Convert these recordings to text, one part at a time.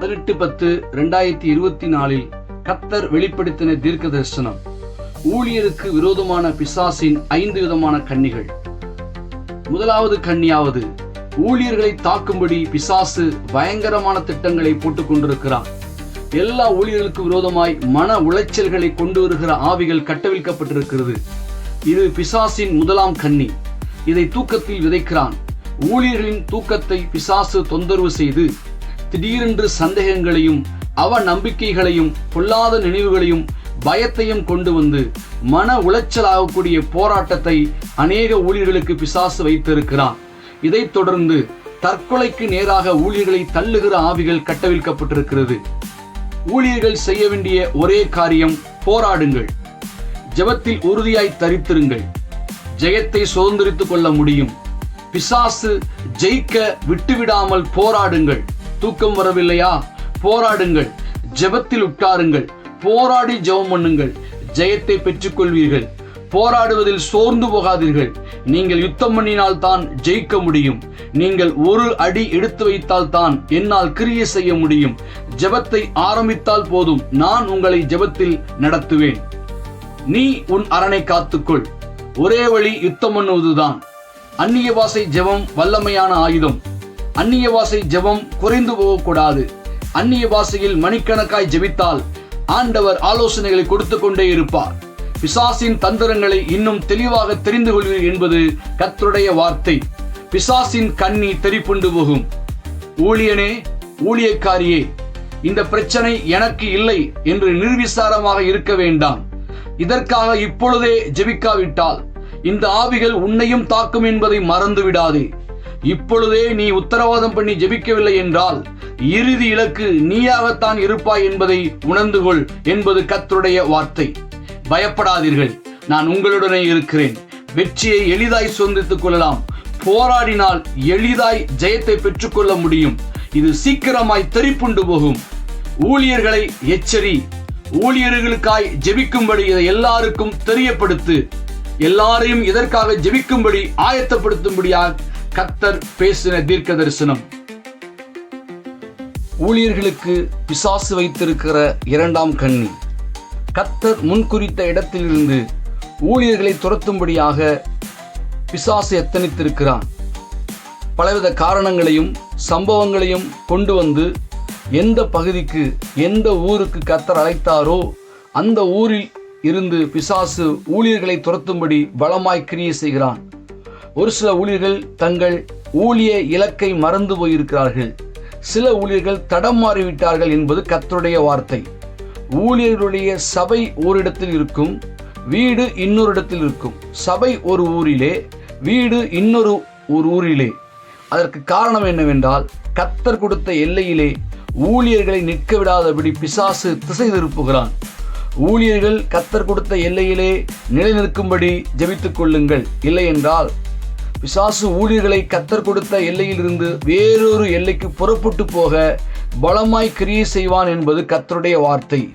பதினெட்டு பத்து ரெண்டாயிரத்தி இருபத்தி நாலில் கத்தர் வெளிப்படுத்தின தீர்க்க தரிசனம் ஊழியருக்கு விரோதமான பிசாசின் ஐந்து விதமான கன்னிகள் முதலாவது கன்னியாவது ஊழியர்களை தாக்கும்படி பிசாசு பயங்கரமான திட்டங்களை போட்டுக் கொண்டிருக்கிறான் எல்லா ஊழியர்களுக்கு விரோதமாய் மன உளைச்சல்களை கொண்டு வருகிற ஆவிகள் கட்டவிழ்க்கப்பட்டிருக்கிறது. இது பிசாசின் முதலாம் கன்னி இதை தூக்கத்தில் விதைக்கிறான். ஊழியர்களின் தூக்கத்தை பிசாசு தொந்தரவு செய்து திடீரென்று சந்தேகங்களையும் அவ நம்பிக்கைகளையும் பொல்லாத நினைவுகளையும் பயத்தையும் கொண்டு வந்து மன உளைச்சலாகக்கூடிய போராட்டத்தை அநேக ஊழியர்களுக்கு பிசாசு வைத்திருக்கிறான். இதைத் தொடர்ந்து தற்கொலைக்கு நேராக ஊழியர்களை தள்ளுகிற ஆவிகள் கட்டவிழ்க்கப்பட்டிருக்கிறது. ஊழியர்கள் செய்ய வேண்டிய ஒரே காரியம் போராடுங்கள். ஜெபத்தில் உறுதியாய் தரித்திருங்கள். ஜெயத்தை சுதந்திரித்துக் கொள்ள முடியும். பிசாசு ஜெயிக்க விட்டுவிடாமல் போராடுங்கள். தூக்கம் வரவில்லையா? போராடுங்கள். ஜெபத்தில் உட்காருங்கள். போராடி ஜெபம் பண்ணுங்கள். ஜெயத்தை பெற்றுக்கொள்வீர்கள். போராடுவதில் சோர்ந்து போகாதீர்கள். நீங்கள் யுத்தம் பண்ணினால் தான் ஜெயிக்க முடியும். நீங்கள் ஒரு அடி எடுத்து வைத்தால் தான் என்னால் கிரியை செய்ய முடியும். ஜெபத்தை ஆரம்பித்தால் போதும். நான் உங்களை ஜெபத்தில் நடத்துவேன். நீ உன் அரணை காத்துக்கொள். ஒரே வழி யுத்தம் பண்ணுவதுதான். அந்நிய பாசை ஜெபம் வல்லமையான ஆயுதம். அந்நிய வாசை ஜெபம் குறைந்து போகக்கூடாது. அந்நிய வாசையில் மணிக்கணக்காய் ஜெபித்தால் ஆண்டவர் ஆலோசனைகளை கொடுத்து கொண்டே இருப்பார். பிசாசின் தந்திரங்களை இன்னும் தெளிவாக தெரிந்து கொள்வீர் என்பது கர்த்தருடைய வார்த்தை. பிசாசின் கண்ணி தெரிப்புண்டு போகும். ஊழியனே ஊழியக்காரியே இந்த பிரச்சனை எனக்கு இல்லை என்று நிர்விசாரமாக இருக்க வேண்டாம். இதற்காக இப்பொழுதே ஜெபிக்காவிட்டால் இந்த ஆவிகள் உன்னையும் தாக்கும் என்பதை மறந்து விடாதே இப்பொழுதே நீ உத்தரவாதம் பண்ணி ஜெபிக்கவில்லை என்றால் இறுதி இலக்கு நீயாகத்தான் இருப்பாய் என்பதை உணர்ந்து கொள் என்பது கத்துடைய வார்த்தை. பயப்படாதீர்கள் நான் உங்களுடனே இருக்கிறேன். வெற்றியை எளிதாய் சொந்தித்துக் கொள்ளலாம். போராடினால் எளிதாய் ஜெயத்தை பெற்றுக்கொள்ள முடியும். இது சீக்கிரமாய் தெரிப்புண்டு போகும். ஊழியர்களை எச்சரி. ஊழியர்களுக்காய் ஜெபிக்கும்படி இதை எல்லாருக்கும் தெரியப்படுத்து. எல்லாரையும் இதற்காக ஜெபிக்கும்படி ஆயத்தப்படுத்தும்படியாக கத்தர் பேசின தீர்க்க தரிசனம் ஊழியர்களுக்கு பிசாசு வைத்திருக்கிற இரண்டாம் கண்ணி. கத்தர் முன்குறித்த இடத்திலிருந்து ஊழியர்களை துரத்தும்படியாக பிசாசு எத்தனித்திருக்கிறான். பலவித காரணங்களையும் சம்பவங்களையும் கொண்டு வந்து எந்த பகுதிக்கு எந்த ஊருக்கு கத்தர் அழைத்தாரோ அந்த ஊரில் இருந்து பிசாசு ஊழியர்களை துரத்தும்படி பலமாய் கிரியை செய்கிறான். ஒரு சில ஊழியர்கள் தங்கள் ஊழிய இலக்கை மறந்து போயிருக்கிறார்கள். சில ஊழியர்கள் தடம் மாறிவிட்டார்கள் என்பது கத்தருடைய வார்த்தை. ஊழியர்களுடைய சபை ஓரிடத்தில் இருக்கும் வீடு இன்னொரு இடத்தில் இருக்கும். சபை ஒரு ஊரிலே வீடு இன்னொரு ஒரு ஊரிலே. அதற்கு காரணம் என்னவென்றால் கத்தர் கொடுத்த எல்லையிலே ஊழியர்களை நிற்க விடாதபடி பிசாசு திசை திருப்புகிறான். ஊழியர்கள் கத்தர் கொடுத்த எல்லையிலே நிலைநிற்கும்படி ஜெபித்துக் கொள்ளுங்கள். இல்லை என்றால் பிசாசு ஊழியர்களை கத்தர் கொடுத்த எல்லையிலிருந்து வேறொரு எல்லைக்கு புறப்பட்டு போக பலமாய் கிரியை செய்வான் என்பது கத்தருடைய வார்த்தை.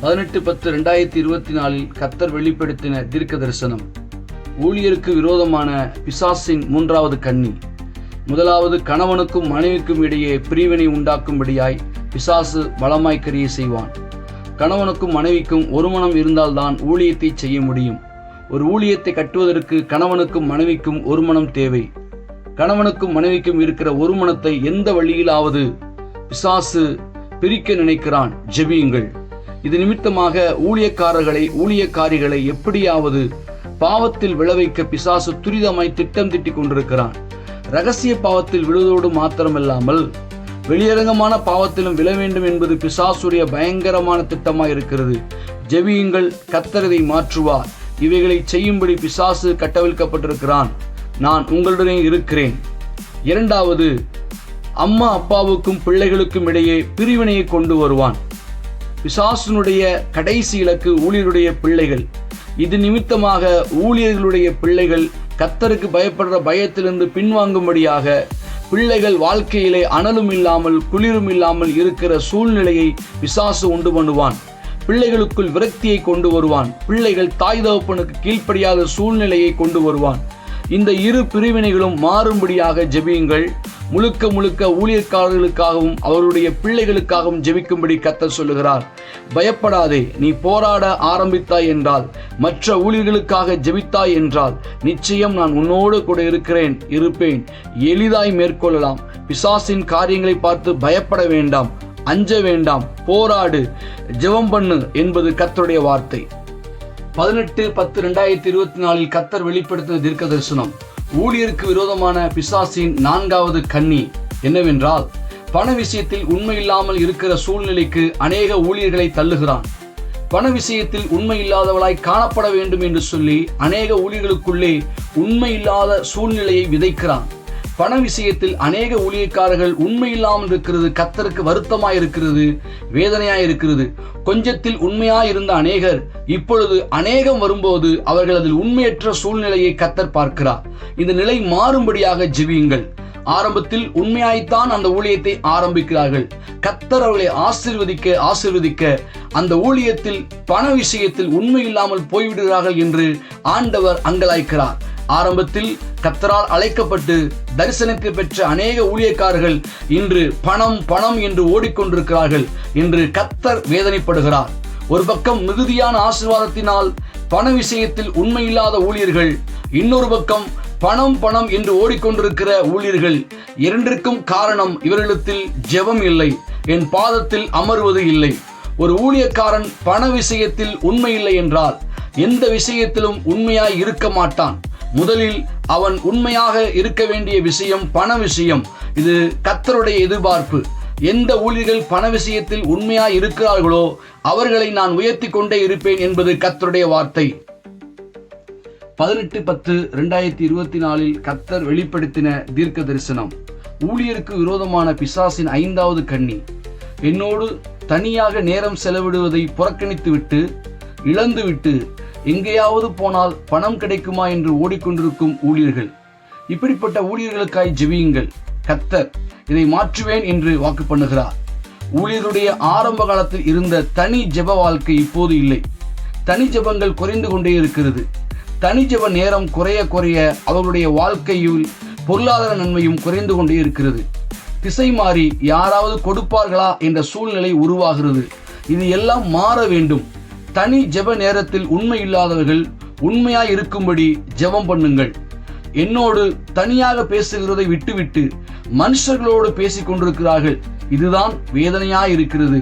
பதினெட்டு பத்து ரெண்டாயிரத்தி இருபத்தி நாலில் கத்தர் வெளிப்படுத்தின தீர்க்க தரிசனம் ஊழியருக்கு விரோதமான பிசாசின் மூன்றாவது கன்னி. முதலாவது கணவனுக்கும் மனைவிக்கும் இடையே பிரிவினை உண்டாக்கும்படியாய் பிசாசு பலமாய் கிரியை செய்வான். கணவனுக்கும் மனைவிக்கும் ஒரு மனம் இருந்தால்தான் ஊழியத்தை செய்ய முடியும். ஒரு ஊழியத்தை கட்டுவதற்கு கணவனுக்கும் மனைவிக்கும் ஒரு மனம் தேவை. கணவனுக்கும் மனைவிக்கும் இருக்கிற ஒரு மனத்தை எந்த வழியிலாவது பிசாசு பிரிக்க நினைக்கிறான். ஜெபியுங்கள். இது நிமித்தமாக ஊழியக்காரர்களை ஊழியக்காரிகளை எப்படியாவது பாவத்தில் விளைவிக்க பிசாசு துரிதமாய் திட்டம் திட்டிக் கொண்டிருக்கிறான். ரகசிய பாவத்தில் விழுவதோடு மாத்திரமில்லாமல் வெளியரங்கமான பாவத்திலும் விழ வேண்டும் என்பது பிசாசுடைய பயங்கரமான திட்டமாக இருக்கிறது. ஜெபியுங்கள். கத்தரதை மாற்றுவார். இவைகளை செய்யும்படி பிசாசு கட்டவிழ்க்கப்பட்டிருக்கிறான். நான் உங்களுடனே இருக்கிறேன். இரண்டாவது அம்மா அப்பாவுக்கும் பிள்ளைகளுக்கும் இடையே பிரிவினையை கொண்டு வருவான். பிசாசுனுடைய கடைசி இலக்கு ஊழியருடைய பிள்ளைகள். இது நிமித்தமாக ஊழியர்களுடைய பிள்ளைகள் கத்தருக்கு பயப்படுற பயத்திலிருந்து பின்வாங்கும்படியாக பிள்ளைகள் வாழ்க்கையிலே அனலும் இல்லாமல் குளிரும் இல்லாமல் இருக்கிற சூழ்நிலையை பிசாசு உண்டு பண்ணுவான். பிள்ளைகளுக்குள் விரக்தியை கொண்டு வருவான். பிள்ளைகள் தாய் தகப்பனுக்கு கீழ்ப்படியாத சூழ்நிலையை கொண்டு வருவான். இந்த இரு பிரிவினைகளும் மாறும்படியாக ஜெபியுங்கள். முழுக்க முழுக்க ஊழியர்காரர்களுக்காகவும் அவருடைய பிள்ளைகளுக்காகவும் ஜெபிக்கும்படி கத்த சொல்லுகிறார். பயப்படாதே நீ போராட ஆரம்பித்தாய் என்றால் மற்ற ஊழியர்களுக்காக ஜெபித்தாய் என்றால் நிச்சயம் நான் உன்னோடு கூட இருக்கிறேன் இருப்பேன். எளிதாய் மேற்கொள்ளலாம். பிசாசின் காரியங்களை பார்த்து பயப்பட வேண்டாம். அஞ்ச வேண்டாம் போராடு ஜெபம் பண்ணு என்பது கத்தருடைய வார்த்தை. பதினெட்டு பத்து ரெண்டாயிரத்தி இருபத்தி நாலில் கத்தர் வெளிப்படுத்தின தீர்க்க தரிசனம் ஊழியருக்கு விரோதமான பிசாசின் நான்காவது கண்ணி என்னவென்றால் பண விஷயத்தில் உண்மையில்லாமல் இருக்கிற சூழ்நிலைக்கு அநேக ஊழியர்களை தள்ளுகிறான். பண விஷயத்தில் உண்மை இல்லாதவளாய் காணப்பட வேண்டும் என்று சொல்லி அநேக ஊழியர்களுக்குள்ளே உண்மை இல்லாத சூழ்நிலையை விதைக்கிறான். பண விஷயத்தில் அநேக ஊழியக்காரர்கள் உண்மை இல்லாமல் இருக்கிறது கத்தருக்கு வருத்தமாய் இருக்கிறது வேதனையாய் இருக்கிறது கொஞ்சத்தில் உண்மையாய் இருந்த அநேகர் இப்பொழுது அநேகம் வரும்போது அவர்கள் அதில் உண்மையற்ற சூழ்நிலையை கத்தர் பார்க்கிறார். இந்த நிலை மாறும்படியாக ஜெபியுங்கள். ஆரம்பத்தில் உண்மையாய்த்தான் அந்த ஊழியத்தை ஆரம்பிக்கிறார்கள். கத்தர் அவர்களை ஆசிர்வதிக்க ஆசிர்வதிக்க அந்த ஊழியத்தில் பண விஷயத்தில் உண்மை இல்லாமல் போய்விடுகிறார்கள் என்று ஆண்டவர் அங்கலாய்க்கிறார். ஆரம்பத்தில் கத்தரால் அழைக்கப்பட்டு தரிசனத்தை பெற்ற அநேக ஊழியக்காரர்கள் இன்று பணம் பணம் என்று ஓடிக்கொண்டிருக்கிறார்கள் என்று கத்தர் வேதனைப்படுகிறார். ஒரு பக்கம் மிகுதியான ஆசீர்வாதத்தினால் பண விஷயத்தில் உண்மையில்லாத ஊழியர்கள் இன்னொரு பக்கம் பணம் பணம் என்று ஓடிக்கொண்டிருக்கிற ஊழியர்கள். இரண்டிற்கும் காரணம் இவர்களிடத்தில் ஜெபம் இல்லை என் பாதத்தில் அமர்வது இல்லை. ஒரு ஊழியக்காரன் பண விஷயத்தில் உண்மை இல்லை என்றால் எந்த விஷயத்திலும் உண்மையாய் இருக்க மாட்டான். முதலில் அவன் உண்மையாக இருக்க வேண்டிய விஷயம் பண விஷயம். இது கத்தருடைய எதிர்பார்ப்பு. எந்த ஊழியர்கள் பண விஷயத்தில் உண்மையாய் இருக்கிறார்களோ அவர்களை நான் உயர்த்தி கொண்டே இருப்பேன் என்பது கத்தருடைய வார்த்தை. பதினெட்டு பத்து ரெண்டாயிரத்தி இருபத்தி நாலில் கத்தர் வெளிப்படுத்தின தீர்க்க தரிசனம் ஊழியருக்கு விரோதமான பிசாசின் ஐந்தாவது கண்ணி. என்னோடு தனியாக நேரம் செலவிடுவதை புறக்கணித்துவிட்டு இழந்துவிட்டு எங்கேயாவது போனால் பணம் கிடைக்குமா என்று ஓடிக்கொண்டிருக்கும் ஊழியர்கள். இப்படிப்பட்ட ஊழியர்களுக்காய் ஜெபியுங்கள். கத்தர் இதை மாற்றுவேன் என்று வாக்கு பண்ணுகிறார். ஊழியருடைய ஆரம்ப காலத்தில் இருந்த தனி ஜெப வாழ்க்கை இப்போது இல்லை. தனி ஜெபங்கள் குறைந்து கொண்டே இருக்கிறது. தனி ஜெப நேரம் குறைய குறைய அவர்களுடைய வாழ்க்கையில் பொருளாதார நன்மையும் குறைந்து கொண்டே இருக்கிறது. திசை மாறி யாராவது கொடுப்பார்களா என்ற சூழ்நிலை உருவாகிறது. இது எல்லாம் மாற வேண்டும். தனி ஜெப நேரத்தில் உண்மை இல்லாதவர்கள் உண்மையாய் இருக்கும்படி ஜெபம் பண்ணுங்கள். என்னோடு தனியாக பேசுகிறதை விட்டுவிட்டு மனுஷர்களோடு பேசிக் கொண்டிருக்கிறார்கள் இதுதான் வேதனையாய் இருக்கிறது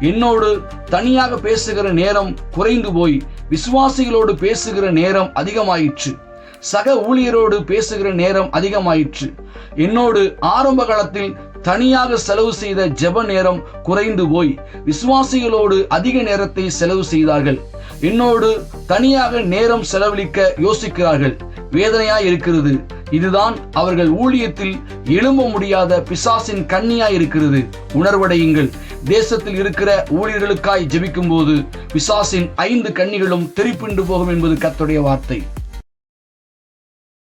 என்னோடு தனியாக பேசுகிற நேரம் குறைந்து போய் விசுவாசிகளோடு பேசுகிற நேரம் அதிகமாயிற்று. சக ஊழியரோடு பேசுகிற நேரம் அதிகமாயிற்று. என்னோடு ஆரம்ப காலத்தில் தனியாக செலவு செய்த ஜெப நேரம் குறைந்து போய் விசுவாசிகளோடு அதிக நேரத்தை செலவு செய்தார்கள். என்னோடு தனியாக நேரம் செலவழிக்க யோசிக்கிறார்கள். வேதனையாய் இருக்கிறது. இதுதான் அவர்கள் ஊழியத்தில் எழும்ப முடியாத பிசாசின் கண்ணியாய் இருக்கிறது. உணர்வடையுங்கள். தேசத்தில் இருக்கிற ஊழியர்களுக்காய் ஜெபிக்கும் போது பிசாசின் ஐந்து கண்ணிகளும் தெரிப்பிண்டு போகும் என்பது கத்துடைய வார்த்தை.